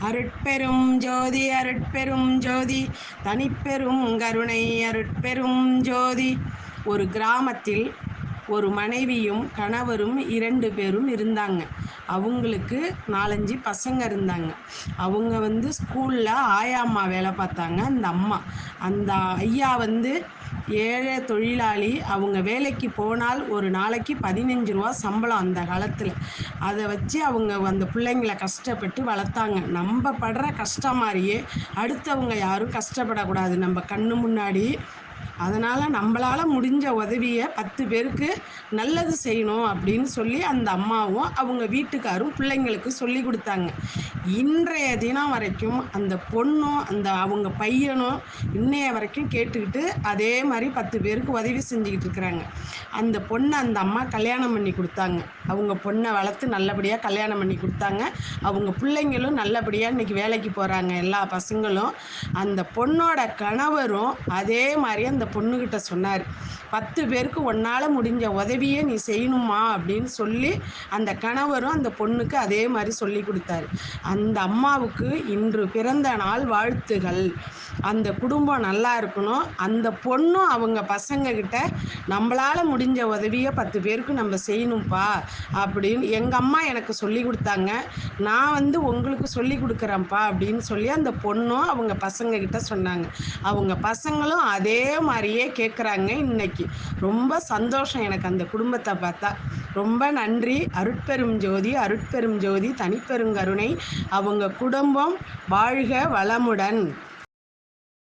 அருட்பெரும் ஜோதி அருட்பெரும் ஜோதி. தனிப்பெரும் கருணை அருட்பெரும் ஜோதி. ஒரு கிராமத்தில் ஒரு மனைவியும் கணவரும் இரண்டு பேரும் இருந்தாங்க. அவங்களுக்கு நாலஞ்சு பசங்க இருந்தாங்க. அவங்க வந்து ஸ்கூலில் ஆயாம்மா வேலை பார்த்தாங்க. அந்த அம்மா அந்த ஐயா வந்து ஏழை தொழிலாளி அவங்க வேலைக்கு போனால் ஒரு நாளைக்கு பதினஞ்சு ரூபா சம்பளம் அந்த காலத்தில். அதை வச்சு அவங்க அந்த பிள்ளைங்கள கஷ்டப்பட்டு வளர்த்தாங்க. நம்ம படுற கஷ்டம் மாதிரியே அடுத்தவங்க யாரும் கஷ்டப்படக்கூடாது. நம்ம கண்ணு முன்னாடி அதனால் நம்மளால் முடிஞ்ச உதவியை பத்து பேருக்கு நல்லது செய்யணும் அப்படின்னு சொல்லி அந்த அம்மாவும் அவங்க வீட்டுக்காரும் பிள்ளைங்களுக்கு சொல்லி கொடுத்தாங்க. இன்றைய தினம் வரைக்கும் அந்த பொண்ணும் அந்த அவங்க பையனும் இன்னைய வரைக்கும் கேட்டுக்கிட்டு அதே மாதிரி பத்து பேருக்கு உதவி செஞ்சுக்கிட்டு இருக்கிறாங்க. அந்த பொண்ணை அந்த அம்மா கல்யாணம் பண்ணி கொடுத்தாங்க. அவங்க பொண்ணை வளர்த்து நல்லபடியாக கல்யாணம் பண்ணி கொடுத்தாங்க. அவங்க பிள்ளைங்களும் நல்லபடியாக இன்றைக்கி வேலைக்கு போகிறாங்க எல்லா பசங்களும். அந்த பொண்ணோட கணவரும் அதே மாதிரி அந்த பொண்ணுக்கிட்ட சொன்னார். பத்து பேருக்கு உன்னால் முடிஞ்ச உதவியே நீ செய்யணுமா? அப்படின்னு சொல்லி அந்த கணவரும் அந்த பொண்ணுக்கு அதே மாதிரி சொல்லி கொடுத்தாரு. அந்த அம்மாவுக்கு இன்று பிறந்த நாள் வாழ்த்துகள். அந்த குடும்பம் நல்லா இருக்கணும். அந்த பொண்ணும் அவங்க பசங்க கிட்ட நம்மளால் முடிஞ்ச உதவியை பத்து பேருக்கு நம்ம செய்யணும்ப்பா அப்படின்னு எங்கள் அம்மா எனக்கு சொல்லி கொடுத்தாங்க. நான் வந்து உங்களுக்கு சொல்லி கொடுக்குறேன்ப்பா அப்படின்னு சொல்லி அந்த பொண்ணும் அவங்க பசங்க கிட்ட சொன்னாங்க. அவங்க பசங்களும் அதே மாதிரியே கேட்குறாங்க இன்னைக்கு. ரொம்ப சந்தோஷம் எனக்கு அந்த குடும்பத்தை பார்த்தா. ரொம்ப நன்றி. அருட்பெரும் ஜோதி அருட்பெரும் ஜோதி தனிப்பெருங்கருணை அவங்க குடும்பம் வாழ்க வளமுடன்.